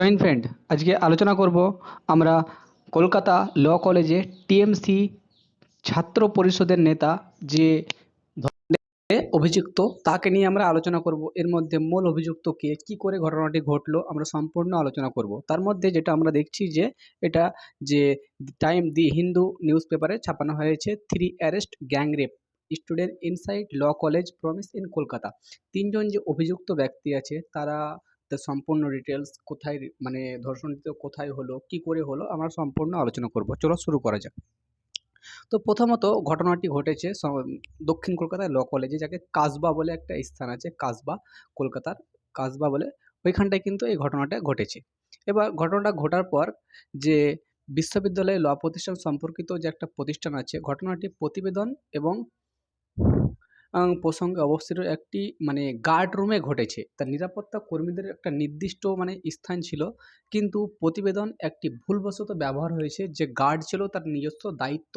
Joint friend আজকে আলোচনা করব আমরা কলকাতা ল কলেজে টিএমসি ছাত্র পরিষদের নেতা যে অভিযুক্ত, তাকে নিয়ে আমরা আলোচনা করব। এর মধ্যে মূল অভিযুক্ত কে, কি করে ঘটনাটি ঘটলো, আমরা সম্পূর্ণ আলোচনা করব। তার মধ্যে যেটা আমরা দেখছি যে, এটা যে টাইম দি হিন্দু নিউজ পেপারে ছাপানো হয়েছে three arrest gang rape student inside law college premises in Kolkata. তিনজন যে অভিযুক্ত ব্যক্তি আছে, তারা তার সম্পূর্ণ ডিটেলস কোথায় মানে ধর্ষণটি কোথায় হলো, কি করে হলো, আমরা সম্পূর্ণ আলোচনা করব। চলো শুরু করা যাক। তো প্রথমত ঘটনাটি ঘটেছে দক্ষিণ কলকাতায় ল কলেজে, যাকে কাসবা বলে একটা স্থান আছে, কাসবা, কলকাতার কাসবা বলে। ওইখানটায় কিন্তু এই ঘটনাটা ঘটেছে। এবার ঘটনাটা ঘটার পর যে বিশ্ববিদ্যালয়ে ল প্রতিষ্ঠান সম্পর্কিত যে একটা প্রতিষ্ঠান আছে ঘটনাটি প্রতিবেদন এবং প্রসঙ্গে অবস্থিত একটি মানে গার্ড রুমে ঘটেছে। তার নিরাপত্তা কর্মীদের একটা নির্দিষ্ট মানে স্থান ছিল, কিন্তু প্রতিবেদন একটি ভুলবশত ব্যবহার হয়েছে যে গার্ড ছিল তার নিজস্ব দায়িত্ব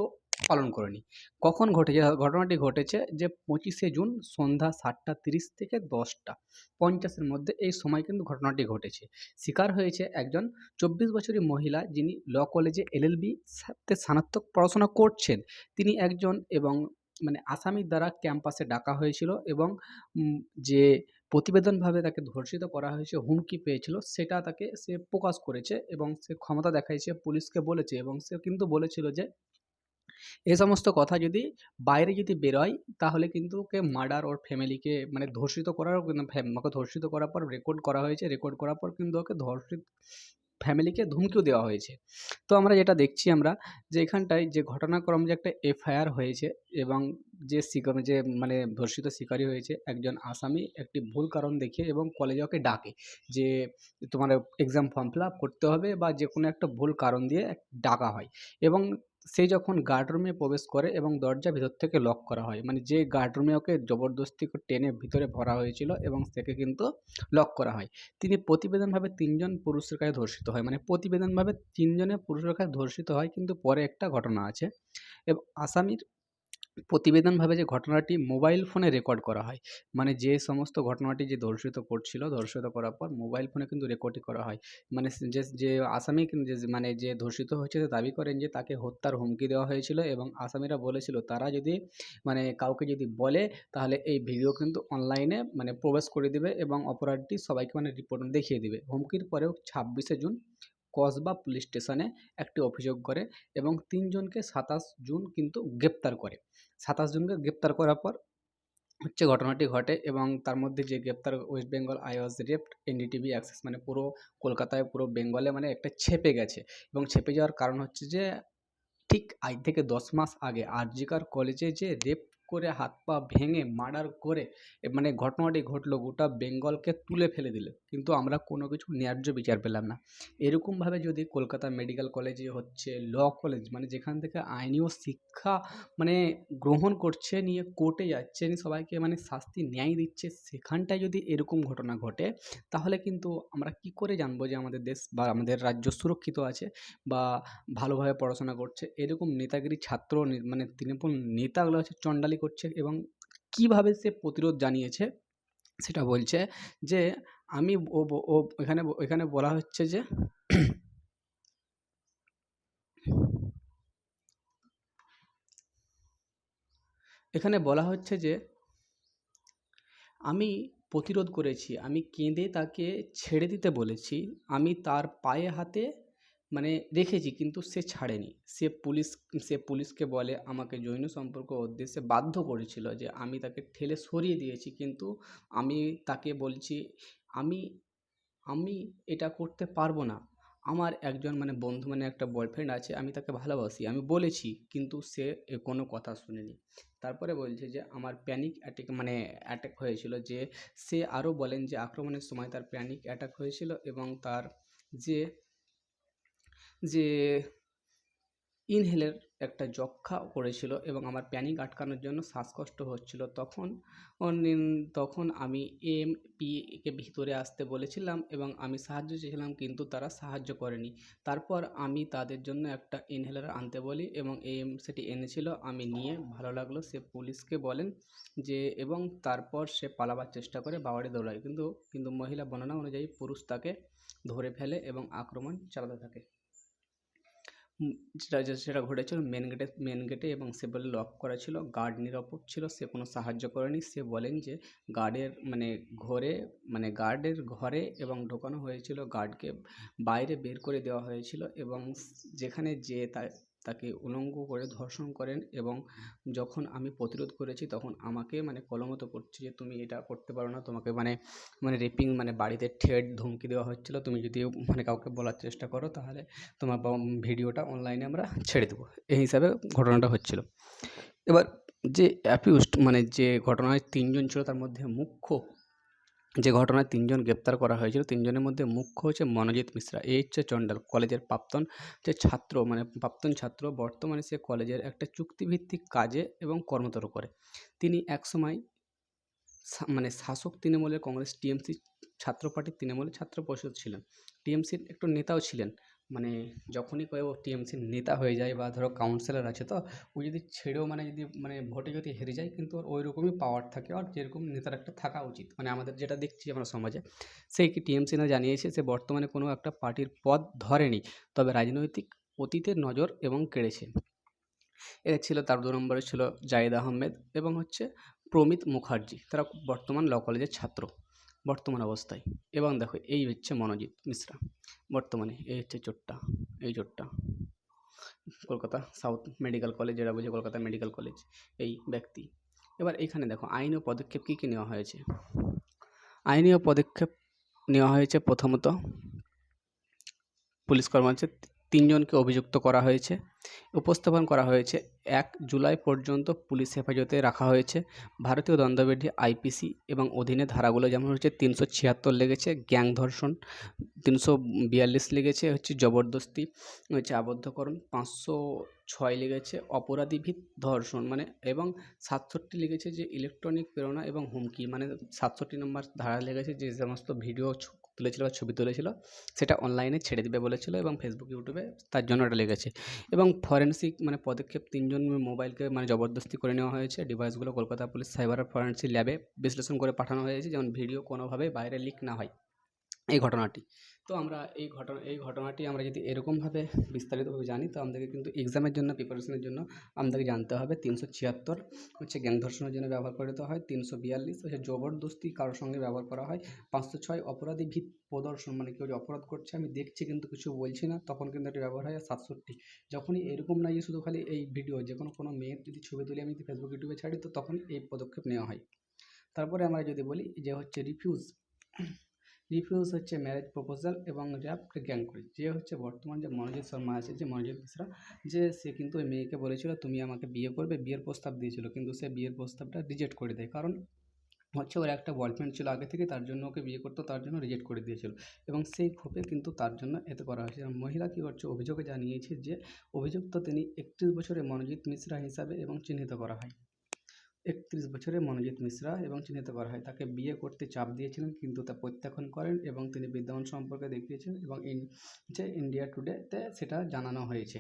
পালন করেনি। কখন ঘটেছে? ঘটনাটি ঘটেছে যে পঁচিশে জুন সন্ধ্যা সাতটা তিরিশ থেকে দশটা পঞ্চাশের মধ্যে এই সময় কিন্তু ঘটনাটি ঘটেছে। শিকার হয়েছে একজন চব্বিশ বছরের মহিলা যিনি ল কলেজে এলএলবি সাথে স্নাতক পড়াশোনা করছেন। তিনি একজন এবং মানে আসামির দ্বারা ক্যাম্পাসে ডাকা হয়েছিল এবং যে প্রতিবেদনভাবে তাকে ধর্ষিত করা হয়েছে, হুমকি পেয়েছিল, সেটা তাকে সে প্রকাশ করেছে এবং সে ক্ষমতা দেখাইছে, পুলিশকে বলেছে এবং সে কিন্তু বলেছিল যে, এ সমস্ত কথা যদি বাইরে যদি বেরোয়, তাহলে কিন্তু ওকে মার্ডার ওর ফ্যামিলিকে মানে ধর্ষিত করার কিন্তু ধর্ষিত করার পর রেকর্ড করা হয়েছে, রেকর্ড করার পর কিন্তু ওকে ধর্ষিত ফ্যামিলিকে ধুমকিও দেওয়া হয়েছে। তো আমরা যেটা দেখছি আমরা, যে এখানটায় যে ঘটনাক্রম যে একটা এফআইআর হয়েছে এবং যে শিকার, যে মানে ধর্ষিত শিকারী হয়েছে, একজন আসামি একটি ভুল কারণ দেখে এবং কলেজে ওকে ডাকে যে তোমার এক্সাম ফর্ম ফিল আপ করতে হবে বা যে কোনো একটা ভুল কারণ দিয়ে ডাকা হয়। এবং সে যখন গার্ডরুমে প্রবেশ করে এবং দরজা ভিতর থেকে লক করা হয় মানে যে গার্ডরুমে ওকে জবরদস্তি টেনে ভিতরে ভরা হয়েছিল এবং সেকে কিন্তু লক করা হয়। তিনি প্রতিবেদনভাবে তিনজন পুরুষের কাছে ধর্ষিত হয় মানে প্রতিবেদনভাবে তিনজনে পুরুষের কাছে ধর্ষিত হয় কিন্তু পরে একটা ঘটনা আছে। এবং আসামির প্রতিবেদনভাবে যে ঘটনাটি মোবাইল ফোনে রেকর্ড করা হয়। মানে যে সমস্ত ঘটনাটি যে ধর্ষিত করছিল ধর্ষিত করার পর মোবাইল ফোনে কিন্তু রেকর্ডই করা হয়। মানে যে যে আসামি যে মানে যে ধর্ষিত হয়েছে সে দাবি করেন যে তাকে হত্যার হুমকি দেওয়া হয়েছিল এবং আসামিরা বলেছিল তারা যদি মানে কাউকে যদি বলে তাহলে এই ভিডিও কিন্তু অনলাইনে মানে প্রবেশ করে দিবে এবং অপরাধটি সবাইকে মানে রিপোর্ট দেখিয়ে দিবে। হুমকির পরেও ছাব্বিশে জুন কসবা পুলিশ স্টেশনে একটি অভিযোগ করে এবং তিনজনকে সাতাশ জুন কিন্তু গ্রেপ্তার করে। সাতাশ জুনকে গ্রেপ্তার করার পর হচ্ছে ঘটনাটি ঘটে এবং তার মধ্যে যে গ্রেপ্তার West Bengal I was raped NDTV, access মানে পুরো কলকাতায়, পুরো বেঙ্গলে মানে একটা ছেপে গেছে এবং ছেপে যাওয়ার কারণ হচ্ছে যে ঠিক আজ থেকে দশ মাস আগে আরজিকার কলেজে যে রেপ করে হাত পা ভেঙে মার্ডার করে মানে ঘটনাটি ঘটলো, গোটা বেঙ্গলকে তুলে ফেলে দিল। কিন্তু আমরা কোনো কিছু ন্যায্য বিচার পেলাম না। এরকমভাবে যদি কলকাতা মেডিকেল কলেজে হচ্ছে, ল কলেজ মানে যেখান থেকে আইনীয় শিক্ষা মানে গ্রহণ করছে, নিয়ে কোর্টে যাচ্ছে সবাইকে মানে শাস্তি, ন্যায় দিচ্ছে, সেখানটায় যদি এরকম ঘটনা ঘটে, তাহলে কিন্তু আমরা কি করে জানব যে আমাদের দেশ বা আমাদের রাজ্য সুরক্ষিত আছে বা ভালোভাবে পড়াশোনা করছে? এরকম নেতাগিরি ছাত্র মানে তৃণমূল নেতাগুলো হচ্ছে চণ্ডালি করছে এবং কীভাবে সে প্রতিরোধ জানিয়েছে সেটা বলছে যে, আমি ও ও এখানে এখানে বলা হচ্ছে যে এখানে বলা হচ্ছে যে, আমি প্রতিরোধ করেছি, আমি কেঁদে তাকে ছেড়ে দিতে বলেছি, আমি তার পায়ে হাতে মানে রেখেছি কিন্তু সে ছাড়েনি। সে পুলিশ, সে পুলিশকে বলে, আমাকে জৈন সম্পর্ক উদ্দেশ্যে বাধ্য করেছিল যে আমি তাকে ঠেলে সরিয়ে দিয়েছি, কিন্তু আমি তাকে বলছি, আমি আমি এটা করতে পারব না। আমার একজন মানে বন্ধু মানে একটা বয়ফ্রেন্ড আছে, আমি তাকে ভালোবাসি, আমি বলেছি, কিন্তু সে কোনো কথা শুনেনি। তারপরে বলছে যে, আমার প্যানিক অ্যাটাক মানে অ্যাটাক হয়েছিল যে, সে আরও বলেন যে আক্রমণের সময় তার প্যানিক অ্যাটাক হয়েছিল এবং তার যে যে ইনহেলের একটা যক্ষা করেছিল এবং আমার প্যানিক আটকানোর জন্য শ্বাসকষ্ট হচ্ছিল। তখন তখন আমি এম পি কে ভিতরে আসতে বলেছিলাম এবং আমি সাহায্য চেয়েছিলাম কিন্তু তারা সাহায্য করেনি। তারপর আমি তাদের জন্য একটা ইনহেলার আনতে বলি এবং এম সেটি এনেছিল। আমি নিয়ে ভালো লাগল, সে পুলিশকে বলেন যে, এবং তারপর সে পালাবার চেষ্টা করে বাবাড়ি দৌড়ায়। কিন্তু কিন্তু মহিলা বর্ণনা অনুযায়ী পুরুষ তাকে ধরে ফেলে এবং আক্রমণ চালাতে থাকে। যেটা সেটা ঘটেছিল। মেন গেটে মেন গেটে এবং সে বলে লক করা ছিল। গার্ড নিরাপদ ছিল। সে কোনো সাহায্য করেনি। সে বলেন যে গার্ডের মানে ঘরে মানে গার্ডের ঘরে এবং ঢোকানো হয়েছিল। গার্ডকে বাইরে বের করে দেওয়া হয়েছিল এবং যেখানে যে তা- তাকে উলঙ্গ করে ধর্ষণ করেন এবং যখন আমি প্রতিরোধ করেছি তখন আমাকে মানে কলমতো করছে যে তুমি এটা করতে পারো না, তোমাকে মানে মানে রেপিং মানে বাড়িতে ঠেট ধমকি দেওয়া হচ্ছিল, তুমি যদি মানে কাউকে বলার চেষ্টা করো তাহলে তোমার ভিডিওটা অনলাইনে আমরা ছেড়ে দেবো। এই হিসাবে ঘটনাটা হচ্ছিল। এবার যে অ্যাপিউস্ট মানে যে ঘটনায় তিনজন ছিল তার মধ্যে মুখ্য যে ঘটনায় তিনজন গ্রেপ্তার করা হয়েছিল, তিনজনের মধ্যে মুখ্য হচ্ছে মনোজিৎ মিশ্রা। এই হচ্ছে চণ্ডাল, কলেজের প্রাক্তন যে ছাত্র মানে প্রাক্তন ছাত্র, বর্তমানে সে কলেজের একটা চুক্তিভিত্তিক কাজে এবং কর্মতর করে। তিনি একসময় সময় মানে শাসক তৃণমূলের কংগ্রেস টিএমসি ছাত্র পার্টির তৃণমূলের ছাত্র পরিষদ ছিলেন। টিএমসির একটু নেতাও ছিলেন। মানে যখনই কেউ টিএমসির নেতা হয়ে যায় বা ধরো কাউন্সিলর আছে, তো ও যদি ছেড়েও মানে যদি মানে ভোটে যদি হেরে যায়, কিন্তু ওর ওই রকমই পাওয়ার থাকে। আর যেরকম নেতার একটা থাকা উচিত। মানে আমাদের যেটা দেখছি আমরা সমাজে সেই কি টিএমসি না জানিয়েছে সে বর্তমানে কোনো একটা পার্টির পদ ধরেনি, তবে রাজনৈতিক অতীতের নজর এবং কেড়েছে। এরা ছিল তার দু নম্বরে ছিল জাহিদ আহমেদ এবং হচ্ছে প্রমিত মুখার্জি। তারা বর্তমান ল কলেজের ছাত্র। বর্তমান অবস্থায়। এবং দেখো, এই হচ্ছে মনোজিৎ মিশ্রা। বর্তমানে এই হচ্ছে চোটটা, এই চোটটা। কলকাতা সাউথ মেডিকেল কলেজ, যেটা বলছে কলকাতা মেডিকেল কলেজ, এই ব্যক্তি। এবার এখানে দেখো, আইন ও পদক্ষেপ কী কী নেওয়া হয়েছে? আইনীয় পদক্ষেপ নেওয়া হয়েছে প্রথমত, পুলিশ কর্মচারী তিনজনকে অভিযুক্ত করা হয়েছে। উপস্থাপন করা হয়েছে। এক জুলাই পর্যন্ত পুলিশ হেফাজতে রাখা হয়েছে। ভারতীয় দণ্ডবিধি আইপিসি এবং অধীনে ধারাগুলো যেমন হচ্ছে তিনশো ছিয়াত্তর লেগেছে, গ্যাং ধর্ষণ তিনশো বিয়াল্লিশ লেগেছে, হচ্ছে জবরদস্তি, হচ্ছে আবদ্ধকরণ পাঁচশো ছয় লেগেছে অপরাধীভিত ধর্ষণ মানে এবং সাতষট্টি লেগেছে যে ইলেকট্রনিক প্রেরণা এবং হুমকি মানে সাতষট্টি নম্বর ধারা লেগেছে যে সমস্ত ভিডিও তুলেছিল বা ছবি তুলেছিল, সেটা অনলাইনে ছেড়ে দেবে বলেছিল এবং ফেসবুক ইউটিউবে তার জন্য এটা লেগেছে। এবং ফরেন্সিক মানে পদক্ষেপ তিনজন মোবাইলকে মানে জবরদস্তি করে নেওয়া হয়েছে। ডিভাইসগুলো কলকাতা পুলিশ সাইবার ফরেন্সিক ল্যাবে বিশ্লেষণ করে পাঠানো হয়েছে। যেমন ভিডিও কোনোভাবে বাইরে লিক না হয়। এই ঘটনাটি। তো আমরা এই ঘটনা, এই ঘটনাটি আমরা যদি এরকমভাবে বিস্তারিতভাবে জানি, তো আমাদেরকে কিন্তু এক্সামের জন্য প্রিপারেশনের জন্য আমাদেরকে জানতে হবে। তিনশো ছিয়াত্তর হচ্ছে গ্যাং ধর্ষণের জন্য ব্যবহার করতে হয়, তিনশো বিয়াল্লিশ হচ্ছে জবরদস্তি কারোর সঙ্গে ব্যবহার করা হয়, পাঁচশো ছয় অপরাধী ভিত প্রদর্শন মানে কেউ যে অপরাধ করছে, আমি দেখছি কিন্তু কিছু বলছি না, তখন কিন্তু এটি ব্যবহার হয় সাতষট্টি যখনই এরকম না যে শুধু খালি এই ভিডিও যে কোনো কোনো মেয়ের যদি ছবি তুলে আমি যদি ফেসবুক ইউটিউবে ছাড়ি, তো তখন এই পদক্ষেপ নেওয়া হয়। তারপরে আমরা যদি বলি যে হচ্ছে রিফিউজ রিফিউজ হচ্ছে ম্যারেজ প্রপোজাল এবং র্যাপ গ্যাং করে। যে হচ্ছে বর্তমান যে মনোজিৎ শর্মা আছে, যে মনোজিৎ মিশ্রা, যে সে কিন্তু ওই মেয়েকে বলেছিল, তুমি আমাকে বিয়ে করবে। বিয়ের প্রস্তাব দিয়েছিল, কিন্তু সে বিয়ের প্রস্তাবটা রিজেক্ট করে দেয়। কারণ হচ্ছে ওর একটা বয়ফ্রেন্ড ছিল আগে থেকে, তার জন্য ওকে বিয়ে করতো, তার জন্য রিজেক্ট করে দিয়েছিল। এবং সেই ক্ষোভে কিন্তু তার জন্য এতে করা হয়েছে। মহিলা কী করছে? অভিযোগে জানিয়েছে যে অভিযুক্ত তিনি একত্রিশ বছরের মনোজিৎ মিশ্রা হিসাবে এবং চিহ্নিত করা হয়। একত্রিশ বছরে মনোজিৎ মিশ্রা এবং চিহ্নিত করা হয়। তাকে বিয়ে করতে চাপ দিয়েছিলেন কিন্তু তা প্রত্যাখ্যান করেন এবং তিনি বিদ্যমান সম্পর্কে দেখিয়েছেন এবং যে ইন্ডিয়া টুডেতে সেটা জানানো হয়েছে।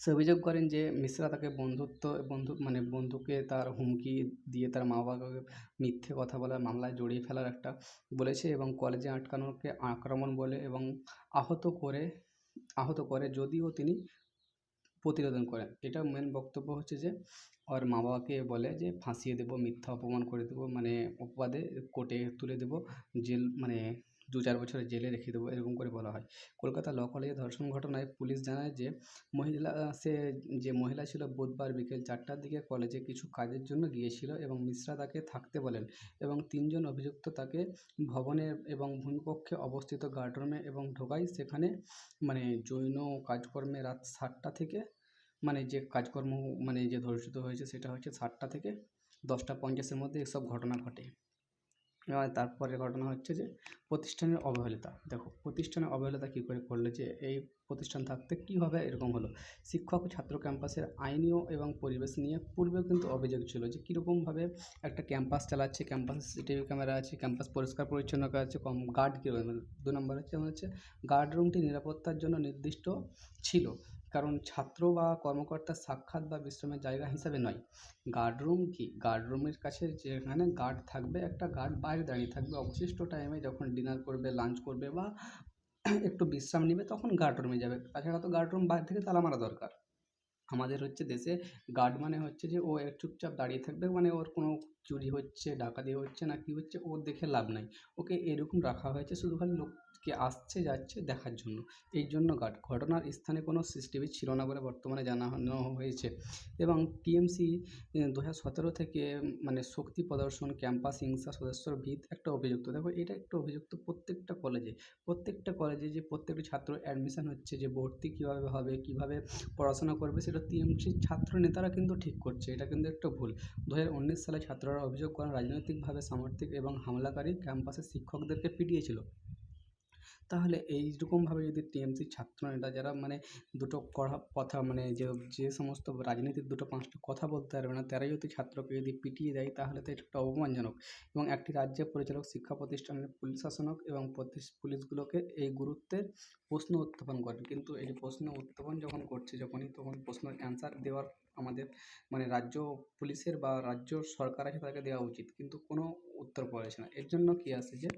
সে অভিযোগ করেন যে মিশ্রা তাকে বন্ধুত্ব, বন্ধু মানে বন্ধুকে তার হুমকি দিয়ে তার মা বাবাকে মিথ্যে কথা বলার মামলায় জড়িয়ে ফেলার একটা বলেছে এবং কলেজে আটকানোকে আক্রমণ বলে এবং আহত করে আহত করে যদিও তিনি প্রতিরোধন করে এটা মেন বক্তব্য হচ্ছে যে, ওর মা বাবাকে বলে যে, ফাঁসিয়ে দেবো, মিথ্যা অপমান করে দেবো মানে অপবাদে কোর্টে তুলে দেবো, জেল মানে দু চার বছরের জেলে রেখে দেবো, এরকম করে বলা হয়। কলকাতা ল কলেজে ধর্ষণ ঘটনায় পুলিশ জানায় যে, মহিলা, সে যে মহিলা ছিল বুধবার বিকেল চারটার দিকে কলেজে কিছু কাজের জন্য গিয়েছিল এবং মিশ্রা তাকে থাকতে বলেন এবং তিনজন অভিযুক্ত তাকে ভবনে এবং ভূমিকক্ষে অবস্থিত গার্ডরুমে এবং ঢোকায়। সেখানে মানে জৈন কাজকর্মে রাত সাতটা থেকে মানে যে কাজকর্ম মানে যে ধর্ষিত হয়েছে সেটা হচ্ছে সাতটা থেকে দশটা পঞ্চাশের মধ্যে এসব ঘটনা ঘটে। এবার তারপরের ঘটনা হচ্ছে যে প্রতিষ্ঠানের অবহেলিতা। দেখো, প্রতিষ্ঠানের অবহেলিতা কী করে করল যে এই প্রতিষ্ঠান থাকতে কীভাবে এরকম হলো। শিক্ষক ছাত্র ক্যাম্পাসের আইনীয় এবং পরিবেশ নিয়ে পূর্বেও কিন্তু অভিযোগ ছিল যে কীরকমভাবে একটা ক্যাম্পাস চালাচ্ছে, ক্যাম্পাসে সিসিটিভি ক্যামেরা আছে, ক্যাম্পাস পরিষ্কার পরিচ্ছন্ন আছে, কম গার্ড কীভাবে মানে দু নম্বর হচ্ছে যেমন হচ্ছে গার্ড রুমটি নিরাপত্তার জন্য নির্দিষ্ট ছিল। কারণ ছাত্র বা কর্মকর্তার সাক্ষাৎ বা বিশ্রামের জায়গা হিসাবে নয়। গার্ডরুম কি? গার্ডরুমের কাছে যেখানে গার্ড থাকবে, একটা গার্ড বাইরে দাঁড়িয়ে থাকবে। অবশিষ্ট টাইমে যখন ডিনার করবে লাঞ্চ করবে বা একটু বিশ্রাম নেবে, তখন গার্ডরুমে যাবে। তাছাড়া তো গার্ডরুম বাইরে থেকে তালা মারা দরকার। আমাদের হচ্ছে দেশে গার্ড মানে হচ্ছে যে ও চুপচাপ দাঁড়িয়ে থাকবে মানে ওর কোনো চুরি হচ্ছে, ডাকাতি হচ্ছে না, কি হচ্ছে, ওর দেখে লাভ নাই। ওকে এরকম রাখা হয়েছে, শুধু খালি লোককে আসছে, যাচ্ছে দেখার জন্য। এই জন্য গার্ড ঘটনার স্থানে কোনো সিসিটিভি ছিল না বলে বর্তমানে জানানো হয়েছে। এবং টিএমসি দু সতেরো থেকে মানে শক্তি প্রদর্শন, ক্যাম্পাস হিংসা সদস্যর ভিত একটা অভিযুক্ত। দেখো, এটা একটা অভিযুক্ত প্রত্যেকটা কলেজে। প্রত্যেকটা কলেজে যে প্রত্যেকটি ছাত্র অ্যাডমিশন হচ্ছে, যে ভর্তি কীভাবে হবে, কীভাবে পড়াশোনা করবে, সেটা টিএমসির ছাত্র নেতারা কিন্তু ঠিক করছে। এটা কিন্তু একটা ভুল। দু হাজার উনিশ সালে ছাত্ররা অভিযোগ করেন রাজনৈতিকভাবে সামর্থিক এবং হামলাকারী ক্যাম্পাসের শিক্ষকদেরকে পিটিয়েছিল। তাহলে এইরকমভাবে যদি টিএমসির ছাত্র নেতা যারা মানে দুটো কথা মানে যে যে সমস্ত রাজনীতির দুটো পাঁচটা কথা বলতে পারবে না, তারাই যদি ছাত্রকে যদি পিটিয়ে দেয় তাহলে তো এটা একটা অপমানজনক। এবং একটি রাজ্যের পরিচালক, শিক্ষা প্রতিষ্ঠানের পুলিশ শাসনক এবং পুলিশগুলোকে এই গুরুত্বের প্রশ্ন উত্থাপন করেন। কিন্তু এই প্রশ্ন উত্থাপন যখন করছে, যখনই তখন প্রশ্নের অ্যান্সার দেওয়ার আমাদের মানে রাজ্য পুলিশের বা রাজ্য সরকার আছে তাদেরকে দেওয়া উচিত। কিন্তু কোনো উত্তর পড়েছে না। এর জন্য কী আসে যে,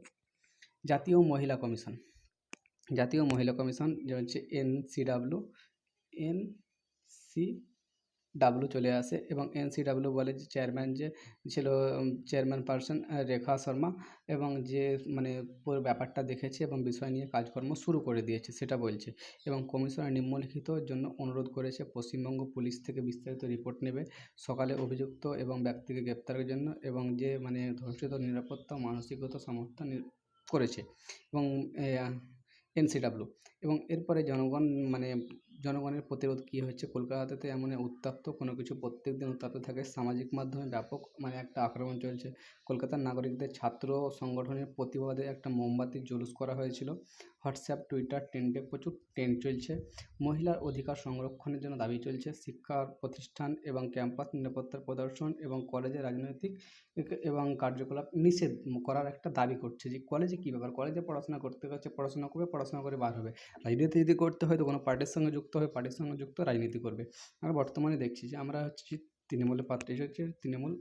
জাতীয় মহিলা কমিশন জাতীয় মহিলা কমিশন, যে হচ্ছে এনসিডাব্লু এনসিডাব্লু চলে আসে এবং এনসিডাব্লু বলে যে চেয়ারম্যান যে ছিল চেয়ারম্যান পারসন রেখা শর্মা এবং যে মানে পুরো ব্যাপারটা দেখেছে এবং বিষয় নিয়ে কাজকর্ম শুরু করে দিয়েছে, সেটা বলছে। এবং কমিশনার নিম্নলিখিতর জন্য অনুরোধ করেছে, পশ্চিমবঙ্গ পুলিশ থেকে বিস্তারিত রিপোর্ট নেবে, সকালে অভিযুক্ত এবং ব্যক্তিকে গ্রেপ্তারের জন্য এবং যে মানে ধর্ষিত নিরাপত্তা ও মানসিকগত সমর্থন করেছে। এবং এনসিডাব্লু এবং এরপরে জনগণ মানে জনগণের প্রতিরোধ কী হচ্ছে কলকাতাতে এমন উত্তপ্ত কোনো কিছু প্রত্যেক দিন উত্তপ্ত থাকে। সামাজিক মাধ্যমে ব্যাপক মানে একটা আক্রমণ চলছে। কলকাতার নাগরিকদের ছাত্র সংগঠনের প্রতিবাদে একটা মোমবাতির জুলুস করা হয়েছিল। হোয়াটসঅ্যাপ, টুইটার ট্রেন্ডে প্রচুর ট্রেন্ড চলছে। মহিলার অধিকার সংরক্ষণের জন্য দাবি চলছে। শিক্ষা প্রতিষ্ঠান এবং ক্যাম্পাস নিরাপত্তার প্রদর্শন এবং কলেজে রাজনৈতিক এবং কার্যকলাপ নিষেধ করার একটা দাবি করছে যে কলেজে কী ব্যাপার? কলেজে পড়াশোনা করতে হচ্ছে পড়াশোনা করবে, পড়াশোনা করে বার হবে। রাজনীতি যদি করতে হয় তো কোনো পার্টির সঙ্গে যুক্ত হয়ে পার্টির সঙ্গে যুক্ত রাজনীতি করবে। আমরা বর্তমানে দেখছি যে আমরা হচ্ছি তৃণমূলের পার্টি হচ্ছে তৃণমূল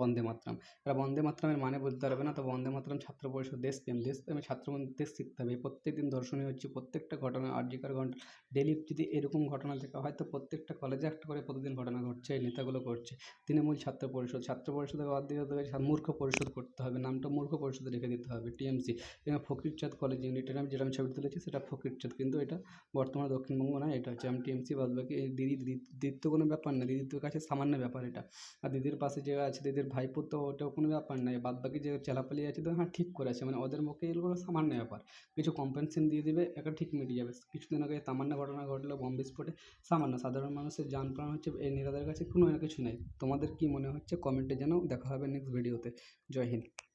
বন্দে মাতরম। এরা বন্দে মাতরমের মানে বলতে পারবে না, তো বন্দে মাতরম ছাত্র পরিষদ দেশপ্রেম দেশপ্রেমে ছাত্র দেশ শিখতে হবে। প্রত্যেক দিন দর্শনীয় হচ্ছে প্রত্যেকটা ঘটনা আর্যিকার ঘটনা ডেলি যদি এরকম ঘটনা দেখা হয়, তো প্রত্যেকটা কলেজে একটা করে প্রতিদিন ঘটনা ঘটছে, এই নেতাগুলো করছে। তৃণমূল ছাত্র পরিষদ, ছাত্র পরিষদের বাদ দিয়ে ওদের মূর্খ পরিষদ করতে হবে, নামটা মূর্খ পরিষদে রেখে দিতে হবে, টিএমসি। এবং ফকিরচাঁদ কলেজ ইউনিটের আমি যেটা আমি ছবি তুলেছি, সেটা ফকিরচাঁদ, কিন্তু এটা বর্তমানে দক্ষিণবঙ্গ নয়, এটা হচ্ছে আমি টিএমসি বাদ বাকি দিদি দিদির তো কোনো ব্যাপার না, দিদির কাছে সামান্য ব্যাপার এটা। আর দিদির পাশে যে আছে, দিদির ভাইপো তো ওটা কোনো ব্যাপার নয় বাদ বাকি যে চেলাপালি আছে তো হ্যাঁ ঠিক করেছে মানে ওদের মুখে এগুলো সামান্য ব্যাপার। কিছু কম্পেনসেশন দিয়ে দেবে, একটা ঠিক মিটে যাবে। কিছুদিন আগে তামান্না ঘটনা ঘটলো বম বিস্ফোটে, সামান্য সাধারণ মানুষের যান প্রাণ হচ্ছে, এই নেতাদের কাছে কোনো কিছু নেই। তোমাদের কী মনে হচ্ছে? কমেন্টে যেন দেখা হবে নেক্সট ভিডিওতে জয় হিন্দ।